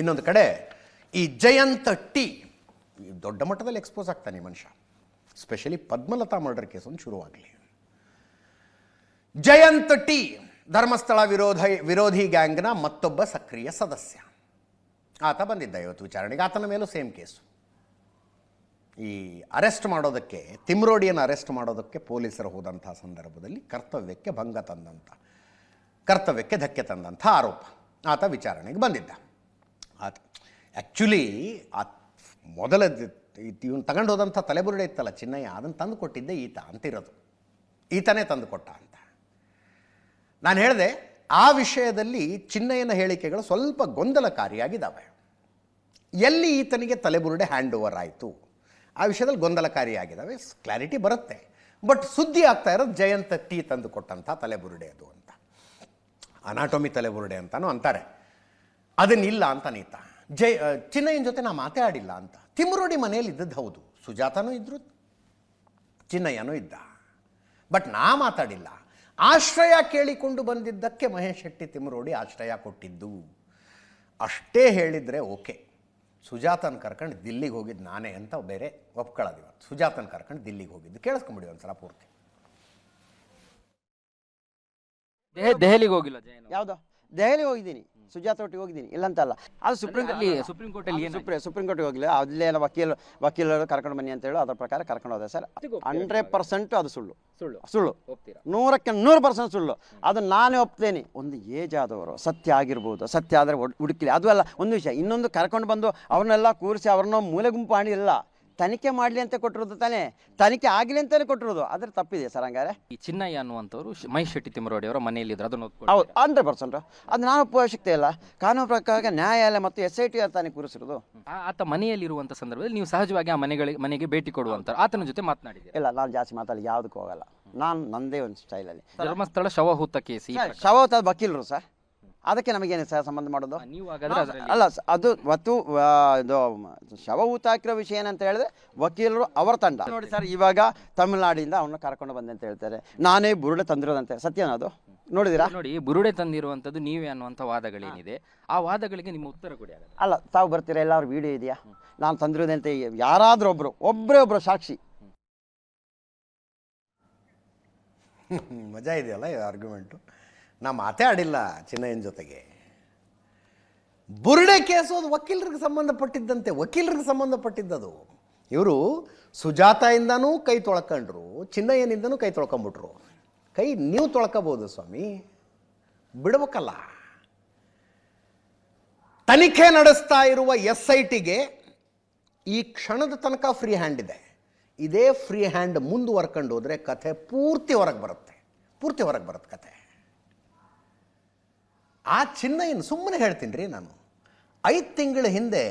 ಇನ್ನೊಂದು ಕಡೆ, ಈ ಜಯಂತ ಟಿ, ದೊಡ್ಡ ಮಟ್ಟದಲ್ಲಿ ಎಕ್ಸ್ಪೋಸ್ ಆಗ್ತಾನೆ ಮನುಷ್ಯ. ಸ್ಪೆಷಲಿ ಪದ್ಮಲತಾ ಮರ್ಡರ್ ಕೇಸ್ ಒಂದು ಶುರುವಾಗಲಿ. ಜಯಂತ್ ಟಿ, ಧರ್ಮಸ್ಥಳ ವಿರೋಧ, ವಿರೋಧಿ ಗ್ಯಾಂಗ್ನ ಮತ್ತೊಬ್ಬ ಸಕ್ರಿಯ ಸದಸ್ಯ. ಆತ ಬಂದಿದ್ದ ಇವತ್ತು ವಿಚಾರಣೆಗೆ, ಆತನ ಮೇಲೂ ಸೇಮ್ ಕೇಸು ಈ ಅರೆಸ್ಟ್ ಮಾಡೋದಕ್ಕೆ, ತಿಮ್ರೋಡಿಯನ್ನು ಅರೆಸ್ಟ್ ಮಾಡೋದಕ್ಕೆ ಪೊಲೀಸರು ಹೋದಂಥ ಸಂದರ್ಭದಲ್ಲಿ ಕರ್ತವ್ಯಕ್ಕೆ ಭಂಗ ತಂದಂಥ, ಕರ್ತವ್ಯಕ್ಕೆ ಧಕ್ಕೆ ತಂದಂಥ ಆರೋಪ ಆತ ವಿಚಾರಣೆಗೆ ಬಂದಿದ್ದ. ಆತ ಆ್ಯಕ್ಚುಲಿ ಆ ಮೊದಲ ಇವನು ತಗೊಂಡು ಹೋದಂಥ ತಲೆಬುರುಡೆ ಇತ್ತಲ್ಲ ಚಿನ್ನಯ್ಯ ಅದನ್ನು ತಂದು ಕೊಟ್ಟಿದ್ದೆ ಈತ ಅಂತಿರೋದು. ಈತನೇ ತಂದು ಕೊಟ್ಟ ಅಂತ. ನಾನು ಹೇಳಿದೆ, ಆ ವಿಷಯದಲ್ಲಿ ಚಿನ್ನಯ್ಯನ ಹೇಳಿಕೆಗಳು ಸ್ವಲ್ಪ ಗೊಂದಲಕಾರಿಯಾಗಿದ್ದಾವೆ ಎಲ್ಲಿ ಈತನಿಗೆ ತಲೆಬುರುಡೆ ಹ್ಯಾಂಡ್ ಓವರ್ ಆಯಿತು? ಆ ವಿಷಯದಲ್ಲಿ ಗೊಂದಲಕಾರಿಯಾಗಿದ್ದಾವೆ ಕ್ಲಾರಿಟಿ ಬರುತ್ತೆ. ಬಟ್ ಸುದ್ದಿ ಆಗ್ತಾ ಇರೋದು ಜಯಂತ ಟೀ ತಂದು ಕೊಟ್ಟಂಥ ತಲೆಬುರುಡೆ ಅದು ಅಂತ. ಅನಾಟೊಮಿ ತಲೆಬುರುಡೆ ಅಂತಾನು ಅಂತಾರೆ. ಅದನ್ನಿಲ್ಲ ಅಂತ ನೀತ. ಜೈ ಚಿನ್ನಯ್ಯನ ಜೊತೆ ನಾ ಮಾತಾಡಿಲ್ಲ ಅಂತ. ತಿಮ್ಮರೋಡಿ ಮನೆಯಲ್ಲಿ ಇದ್ದದ್ದು ಹೌದು. ಸುಜಾತನೂ ಇದ್ರು ಚಿನ್ನಯ್ಯನೂ ಇದ್ದ. ಬಟ್ ನಾ ಮಾತಾಡಿಲ್ಲ. ಆಶ್ರಯ ಕೇಳಿಕೊಂಡು ಬಂದಿದ್ದಕ್ಕೆ ಮಹೇಶ್ ಶೆಟ್ಟಿ ತಿಮ್ಮರೋಡಿ ಆಶ್ರಯ ಕೊಟ್ಟಿದ್ದು. ಅಷ್ಟೇ ಹೇಳಿದರೆ ಓಕೆ. ಸುಜಾತನ ಕರ್ಕೊಂಡು ದಿಲ್ಲಿಗೆ ಹೋಗಿದ್ದು ನಾನೇ ಅಂತ ಬೇರೆ ಒಪ್ಕೊಳ್ಳೋದು ಇವತ್ತು ಸುಜಾತನ ಕರ್ಕೊಂಡು ದಿಲ್ಲಿಗೆ ಹೋಗಿದ್ದು. ಕೇಳಿಸ್ಕೊಂಬಿಡಿ ಒಂದ್ಸಲ ಪೂರ್ತಿ. ದೆಹ ದೆಹಲಿಗೆ ಹೋಗಿಲ್ಲ ಯಾವ್ದು? ದೆಹಲಿಗೆ ಯಾವುದು ದೆಹಲಿ ಹೋಗಿದ್ದೀನಿ. ಸುಜಾತ ಒಟ್ಟಿಗೆ ಹೋಗಿದ್ದೀನಿ ಇಲ್ಲಂತಲ್ಲ. ಅದು ಸುಪ್ರೀಂ ಅಲ್ಲಿ ಸುಪ್ರೀಂ ಕೋರ್ಟ್ ಅಲ್ಲಿ ಏನು ಸುಪ್ರೀಂ ಸುಪ್ರೀಂ ಕೋರ್ಟ್ಗೆ ಹೋಗಿಲ್ಲ ಅಲ್ಲೇನೋ ವಕೀಲ ವಕೀಲರು ಕರ್ಕೊಂಡು ಬನ್ನಿ ಅಂತ ಹೇಳಿ ಅದರ ಪ್ರಕಾರ ಕರ್ಕೊಂಡು ಹೋದೆ ಸರ್. ಹಂಡ್ರೆಡ್ ಪರ್ಸೆಂಟ್ ಅದು ಸುಳ್ಳು. ಸುಳ್ಳು. ಸುಳ್ಳು. ನೂರಕ್ಕೆ ನೂರು ಪರ್ಸೆಂಟ್ ಸುಳ್ಳು. ಅದು ನಾನೇ ಒಪ್ತೇನೆ. ಒಂದು ಏಜ್ ಆದವರು ಸತ್ಯ ಆಗಿರ್ಬೋದು ಸತ್ಯ ಆದರೆ ಹುಡುಕಿಲಿ. ಅದು ಅಲ್ಲ ಒಂದು ವಿಷಯ. ಇನ್ನೊಂದು ಕರ್ಕೊಂಡು ಬಂದು ಅವ್ರನ್ನೆಲ್ಲ ಕೂರಿಸಿ ಅವ್ರನ್ನ ಮೂಲೆ ಗುಂಪು ಮಾಡಿಲ್ಲ. ತನಿಖೆ ಮಾಡಲಿ ಅಂತ ಕೊಟ್ಟಿರೋದು ತಾನೇ? ತನಿಖೆ ಆಗಲಿ ಅಂತಾನೆ ಕೊಟ್ಟಿರೋದು. ಅದ್ರ ತಪ್ಪಿದೆ ಸರ್ ಹಂಗಾರೆ. ಈ ಚಿನ್ನಯ್ಯ ಅನ್ನುವಂಥವ್ರು ಶ- ಮಹೇಶ್ ಶೆಟ್ಟಿ ತಿಮ್ಮರೋಡಿ ಅವರ ಮನೆಯಲ್ಲಿ ಇದ್ರು. ಅದನ್ನು ಹೌದು ಹಂಡ್ರೆಡ್ ಪರ್ಸೆಂಟ್ ಅದು ನಾನು ಅವಶ್ಯಕತೆ ಇಲ್ಲ ಕಾನೂನು ಪ್ರಕಾರ ನ್ಯಾಯಾಲಯ ಮತ್ತು ಎಸ್ ಐ ಟಿ ತಾನೇ ಕೂರಿಸಿರೋದು. ಆತ ಮನೆಯಲ್ಲಿರುವಂಥ ಸಂದರ್ಭದಲ್ಲಿ ನೀವು ಸಹಜವಾಗಿ ಆ ಮನೆಗಳಿಗೆ ಮನೆಗೆ ಭೇಟಿ ಕೊಡುವಂತ ಆತನ ಜೊತೆ ಮಾತನಾಡಿ ಇಲ್ಲ ನಾನು ಜಾಸ್ತಿ ಮಾತಾಡಿ ಯಾವ್ದಕ್ಕೂ ಹೋಗಲ್ಲ. ನಾನು ನಂದೇ ಒಂದು ಸ್ಟೈಲಲ್ಲಿ ಧರ್ಮಸ್ಥಳ ಶವಹೂತ ಕೇಸಿ ಶವಹೂತ. ಶವತ ವಕೀಲರು ಸರ್. ಅದಕ್ಕೆ ನಮಗೇನು ಸಹ ಸಂಬಂಧ ಮಾಡೋದು? ನೀವು ಹಾಗಾದ್ರೆ ಅದರಲ್ಲಿ. ಅಲ್ಲ ಸ- ಅದು ಮತ್ತು ಆ, ಇದು ಶವ ಊತ ಹಾಕಿರೋ ವಿಷಯ ಏನಂತ ಹೇಳಿದ್ರೆ ವಕೀಲರು ಅವರ ತಂಡ. ನೋಡಿ ಸರ್ ಇವಾಗ ತಮಿಳುನಾಡಿಂದ ಅವನ್ನ ಕರ್ಕೊಂಡು ಬಂದೆ ಅಂತ ಹೇಳ್ತಾರೆ. ನಾನೇ ಬುರುಡೆ ತಂದಿರೋದಂತೆ ಸತ್ಯನಾ ಅದು? ನೋಡಿದಿರಾ? ನೋಡಿ ಬುರುಡೆ ತಂದಿರುವಂತದ್ದು ನೀವೇ ಅನ್ನುವಂಥ ವಾದಗಳೇನಿದೆ? ಆ ವಾದಗಳಿಗೆ ನಿಮ್ಮ ಉತ್ತರ ಕೊಡಿ ಹಾಗಾದ್ರೆ. ಅಲ್ಲ ತಾವು ಬರ್ತೀರಾ? ಎಲ್ಲಾರು ವಿಡಿಯೋ ಇದೆಯಾ? ನಾನು ತಂದಿರೋದಂತೆ ಯಾರಾದ್ರೂ ಒಬ್ರು ಒಬ್ಬರೇ ಒಬ್ರು ಸಾಕ್ಷಿ. ಮಜಾ ಇದೆಯಲ್ಲ ಈ ಆರ್ಗ್ಯುಮೆಂಟು ನಾ ಮಾತೇ ಆಡಿಲ್ಲ ಚಿನ್ನಯ್ಯನ ಜೊತೆಗೆ. ಬುರುಡೆ ಕೇಸು ಅದು ವಕೀಲರಿಗೆ ಸಂಬಂಧಪಟ್ಟಿದ್ದಂತೆ, ವಕೀಲರಿಗೆ ಸಂಬಂಧಪಟ್ಟಿದ್ದದು. ಇವರು ಸುಜಾತಾಯಿಂದನೂ ಕೈ ತೊಳ್ಕೊಂಡ್ರು, ಚಿನ್ನಯ್ಯನಿಂದನೂ ಕೈ ತೊಳ್ಕೊಂಬಿಟ್ರು. ಕೈ ನೀವು ತೊಳ್ಕೋಬೋದು ಸ್ವಾಮಿ, ಬಿಡ್ಬೇಕಲ್ಲ. ತನಿಖೆ ನಡೆಸ್ತಾ ಇರುವ ಎಸ್ ಐ ಟಿಗೆ ಈ ಕ್ಷಣದ ತನಕ ಫ್ರೀ ಹ್ಯಾಂಡ್ ಇದೆ. ಇದೇ ಫ್ರೀ ಹ್ಯಾಂಡ್ ಮುಂದುವರ್ಕೊಂಡು ಹೋದರೆ ಕಥೆ ಪೂರ್ತಿ ಹೊರಗೆ ಬರುತ್ತೆ. ಪೂರ್ತಿ ಹೊರಗೆ ಬರುತ್ತೆ ಕಥೆ. ಆ ಚಿನ್ನ ಏನು ಸುಮ್ಮನೆ ಹೇಳ್ತೀನಿ ರೀ ನಾನು. ಐದು ತಿಂಗಳ ಹಿಂದೆ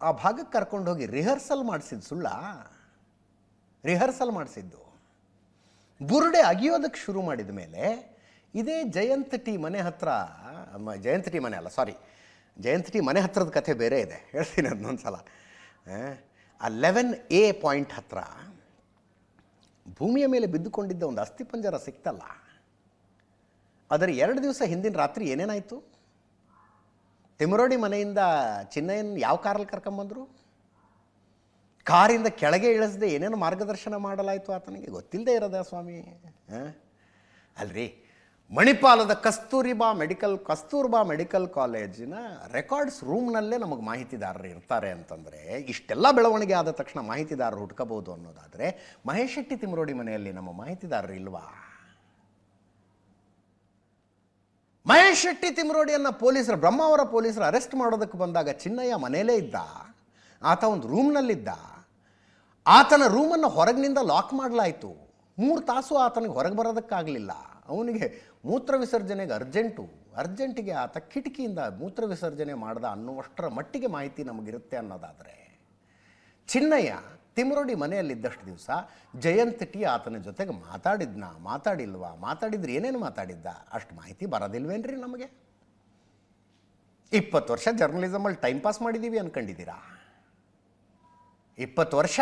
ಆ ಭಾಗಕ್ಕೆ ಕರ್ಕೊಂಡು ಹೋಗಿ ರಿಹರ್ಸಲ್ ಮಾಡಿಸಿದ್ದು ಸುಳ್ಳ. ರಿಹರ್ಸಲ್ ಮಾಡಿಸಿದ್ದು. ಬುರುಡೆ ಅಗಿಯೋದಕ್ಕೆ ಶುರು ಮಾಡಿದ ಮೇಲೆ ಇದೇ ಜಯಂತ್ ಟಿ ಮನೆ ಹತ್ರ ಜಯಂತ್ ಟಿ ಮನೆ ಅಲ್ಲ ಸಾರಿ ಜಯಂತ್ ಟಿ ಮನೆ ಹತ್ರದ ಕಥೆ ಬೇರೆ ಇದೆ. ಹೇಳ್ತೀನಿ ಅದನ್ನೊಂದು ಸಲ ಆ, ಆ ಲೆವೆನ್ ಎ ಪಾಯಿಂಟ್ ಹತ್ರ ಭೂಮಿಯ ಮೇಲೆ ಬಿದ್ದುಕೊಂಡಿದ್ದ ಒಂದು ಅಸ್ಥಿಪಂಜರ ಸಿಕ್ತಲ್ಲ. ಅದರ ಎರಡು ದಿವಸ ಹಿಂದಿನ ರಾತ್ರಿ ಏನೇನಾಯಿತು? ತಿಮರೋಡಿ ಮನೆಯಿಂದ ಚಿನ್ನಯ್ಯನ ಯಾವ ಕಾರಲ್ಲಿ ಕರ್ಕೊಂಬಂದರು ಕಾರಿಂದ ಕೆಳಗೆ ಇಳಿಸದೆ ಏನೇನು ಮಾರ್ಗದರ್ಶನ ಮಾಡಲಾಯಿತು ಆತನಿಗೆ? ಗೊತ್ತಿಲ್ಲದೆ ಇರೋದ ಸ್ವಾಮಿ? ಅಲ್ರಿ, ಮಣಿಪಾಲದ ಕಸ್ತೂರಿಬಾ ಮೆಡಿಕಲ್ ಕಸ್ತೂರ್ಬಾ ಮೆಡಿಕಲ್ ಕಾಲೇಜಿನ ರೆಕಾರ್ಡ್ಸ್ ರೂಮ್ನಲ್ಲೇ ನಮಗೆ ಮಾಹಿತಿದಾರರು ಇರ್ತಾರೆ ಅಂತಂದರೆ, ಇಷ್ಟೆಲ್ಲ ಬೆಳವಣಿಗೆ ಆದ ತಕ್ಷಣ ಮಾಹಿತಿದಾರರು ಹುಡ್ಕಬಹುದು ಅನ್ನೋದಾದರೆ, ಮಹೇಶ್ ಶೆಟ್ಟಿ ತಿಮರೋಡಿ ಮನೆಯಲ್ಲಿ ನಮ್ಮ ಮಾಹಿತಿದಾರರು ಇಲ್ವಾ? ಮಹೇಶ್ ಶೆಟ್ಟಿ ತಿಮ್ರೋಡಿಯನ್ನು ಪೊಲೀಸರು ಬ್ರಹ್ಮಾವರ ಪೊಲೀಸರು ಅರೆಸ್ಟ್ ಮಾಡೋದಕ್ಕೆ ಬಂದಾಗ ಚಿನ್ನಯ್ಯ ಮನೆಯಲ್ಲೇ ಇದ್ದ, ಆತ ಒಂದು ರೂಮ್ನಲ್ಲಿದ್ದ. ಆತನ ರೂಮನ್ನು ಹೊರಗಿನಿಂದ ಲಾಕ್ ಮಾಡಲಾಯಿತು. ಮೂರು ತಾಸು ಆತನಿಗೆ ಹೊರಗೆ ಬರೋದಕ್ಕಾಗಲಿಲ್ಲ. ಅವನಿಗೆ ಮೂತ್ರ ವಿಸರ್ಜನೆಗೆ ಅರ್ಜೆಂಟು. ಅರ್ಜೆಂಟಿಗೆ ಆತ ಕಿಟಕಿಯಿಂದ ಮೂತ್ರ ವಿಸರ್ಜನೆ ಮಾಡ್ದ ಅನ್ನುವಷ್ಟರ ಮಟ್ಟಿಗೆ ಮಾಹಿತಿ ನಮಗಿರುತ್ತೆ ಅನ್ನೋದಾದರೆ. ಚಿನ್ನಯ್ಯ ತಿಮರೋಡಿ ಮನೆಯಲ್ಲಿದ್ದಷ್ಟು ದಿವಸ ಜಯಂತ್ ಟಿ ಆತನ ಜೊತೆಗೆ ಮಾತಾಡಿದ್ನ. ಮಾತಾಡಿಲ್ವಾ? ಮಾತಾಡಿದ್ರೆ ಏನೇನು ಮಾತಾಡಿದ್ದ? ಅಷ್ಟು ಮಾಹಿತಿ ಬರೋದಿಲ್ವೇನ್ರಿ ನಮಗೆ? ಇಪ್ಪತ್ತು ವರ್ಷ ಜರ್ನಲಿಸಮಲ್ಲಿ ಟೈಮ್ ಪಾಸ್ ಮಾಡಿದ್ದೀವಿ ಅನ್ಕೊಂಡಿದ್ದೀರಾ? ಇಪ್ಪತ್ತು ವರ್ಷ?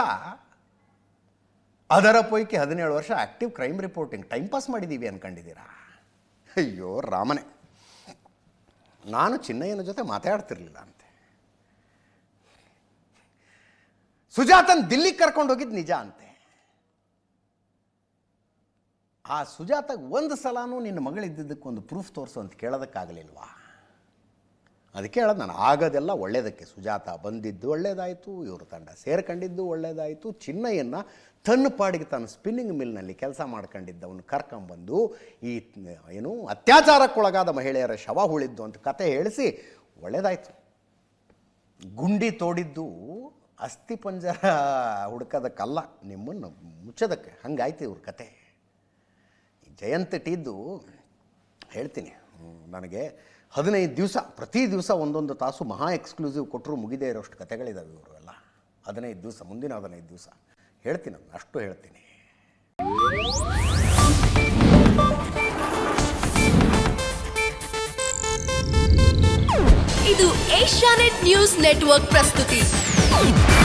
ಅದರ ಪೈಕಿ ಹದಿನೇಳು ವರ್ಷ active crime reporting time pass ಮಾಡಿದ್ದೀವಿ ಅನ್ಕೊಂಡಿದ್ದೀರಾ? ಅಯ್ಯೋ ರಾಮನೇ. ನಾನು ಚಿನ್ನಯ್ಯನ ಜೊತೆ ಮಾತಾಡ್ತಿರ್ಲಿಲ್ಲ ಅಂತೆ. ಸುಜಾತನ್ ದಿಲ್ಲಿಗೆ ಕರ್ಕೊಂಡು ಹೋಗಿದ್ದು ನಿಜ ಅಂತೆ. ಆ ಸುಜಾತಗೆ ಒಂದು ಸಲನೂ ನಿನ್ನ ಮಗಳಿದ್ದದ್ದಕ್ಕೆ ಒಂದು ಪ್ರೂಫ್ ತೋರಿಸು ಅಂತ ಕೇಳೋದಕ್ಕಾಗಲಿಲ್ವಾ? ಅದಕ್ಕೆ ಹೇಳೋದು ನಾನು, ಆಗೋದೆಲ್ಲ ಒಳ್ಳೇದಕ್ಕೆ. ಸುಜಾತ ಬಂದಿದ್ದು ಒಳ್ಳೇದಾಯಿತು, ಇವರು ತಂಡ ಸೇರ್ಕೊಂಡಿದ್ದು ಒಳ್ಳೇದಾಯಿತು. ಚಿನ್ನಯ್ಯನ ತನ್ನ ಪಾಡಿಗೆ ತಾನು ಸ್ಪಿನ್ನಿಂಗ್ ಮಿಲ್ನಲ್ಲಿ ಕೆಲಸ ಮಾಡ್ಕೊಂಡಿದ್ದವನು ಕರ್ಕೊಂಬಂದು ಈ, ಏನು, ಅತ್ಯಾಚಾರಕ್ಕೊಳಗಾದ ಮಹಿಳೆಯರ ಶವ ಉಳಿದ್ದು ಅಂತ ಕತೆ ಹೇಳಿಸಿ ಒಳ್ಳೆಯದಾಯಿತು ಗುಂಡಿ ತೋಡಿದ್ದು ಅಸ್ಥಿ ಪಂಜರ ಹುಡ್ಕೋದಕ್ಕಲ್ಲ, ನಿಮ್ಮನ್ನು ಮುಚ್ಚೋದಕ್ಕೆ. ಹಂಗಾಯ್ತು ಇವ್ರ ಕತೆ. ಜಯಂತ್ ಟೀದ್ದು ಹೇಳ್ತೀನಿ, ನನಗೆ ಹದಿನೈದು ದಿವಸ, ಪ್ರತಿ ದಿವಸ ಒಂದೊಂದು ತಾಸು ಮಹಾ ಎಕ್ಸ್ಕ್ಲೂಸಿವ್ ಕೊಟ್ಟರು ಮುಗಿದೇ ಇರೋಷ್ಟು ಕತೆಗಳಿದ್ದಾವೆ ಇವರು ಎಲ್ಲ. ಹದಿನೈದು ದಿವಸ, ಮುಂದಿನ ಹದಿನೈದು ದಿವಸ. ಹೇಳ್ತೀನಿ ಅಷ್ಟು ಹೇಳ್ತೀನಿ. ಇದು ಏಷ್ಯಾನೆಟ್ ನ್ಯೂಸ್ ನೆಟ್ವರ್ಕ್ ಪ್ರಸ್ತುತಿ. Oh!